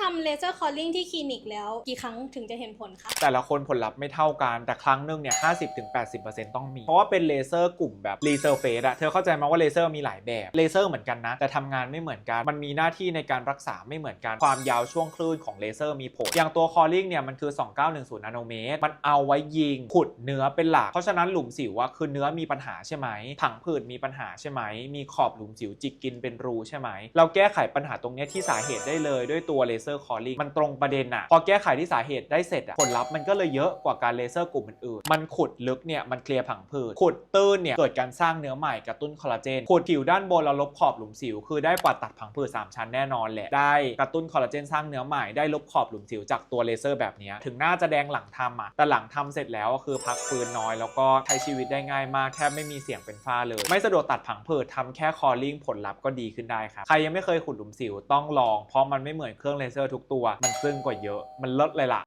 ทำเลเซอร์คอลลิ่งที่คลินิกแล้วกี่ครั้งถึงจะเห็นผลคะแต่ละคนผลลัพธ์ไม่เท่ากัน แต่ครั้งหนึ่งเนี่ย50-80%ต้องมี เพราะว่าเป็นเลเซอร์กลุ่มแบบรีเซอร์เฟสอะเธอเข้าใจไหมว่าเลเซอร์มีหลายแบบเลเซอร์เหมือนกันนะ แต่ทำงานไม่เหมือนกัน มันมีหน้าที่ในการรักษาไม่เหมือนกัน ความยาวช่วงคลื่นของเลเซอร์มีผล อย่างตัวคอลลิ่งเนี่ยมันคือ 2910นาโนเมตร มันเอาไว้ยิงขุดเนื้อเป็นหลัก เพราะฉะนั้นหลุมสิวว่าคือเนื้อมีปัญหาใช่ไหมผังผืดมีปัญหาใช่ไหมมีขอบหลุมสิวจิกกินเป็นรูใช่ไหมเราแก้ไขปัญหาตรงเนี้ยที่สาเหตุได้เลยด้วยตัวเลเซอร์คอลลิ่งมันตรงประเด็นอะพอแก้ไขที่สาเหตุได้เสร็จอะผลลัพธ์มันก็เลยเยอะกว่าการเลเซอร์กลุ่มอื่นๆมันขุดลึกเนี่ยมันเคลียร์ผังผืดขุดตื้นเนี่ยเกิดการสร้างเนื้อใหม่กระตุ้นคอลลาเจนขุดผิวด้านบนแล้วลบขอบหลุมสิว คือได้กว่าตัดผังผืดสามชั้นแน่นอนแหละได้กระตุ้นคอลลาเจนสร้างเนื้อใหม่ได้ลบขอบหลุมสิวจากตัวเลเซอร์แบบนี้ถึงหน้าจะแดงหลังทำอะแต่หลังทำเสร็จแล้วก็คือพักฟื้นน้อยแล้วก็ใช้ชีวิตได้ง่ายมากแทบไม่มีเสียงเป็นฝ้าเลย ไม่สะดวกตัดผังผืดทำแค่คอลลิ่งผลลัพธ์ก็ดีขึ้นได้ครับใครยังไม่เคยขุดหลุมสิวต้องลองเพราะมันไม่เหมือนเครื่องเลเซอร์ทุกตัว มันซึ้งกว่าเยอะ มันเลิศเลยล่ะ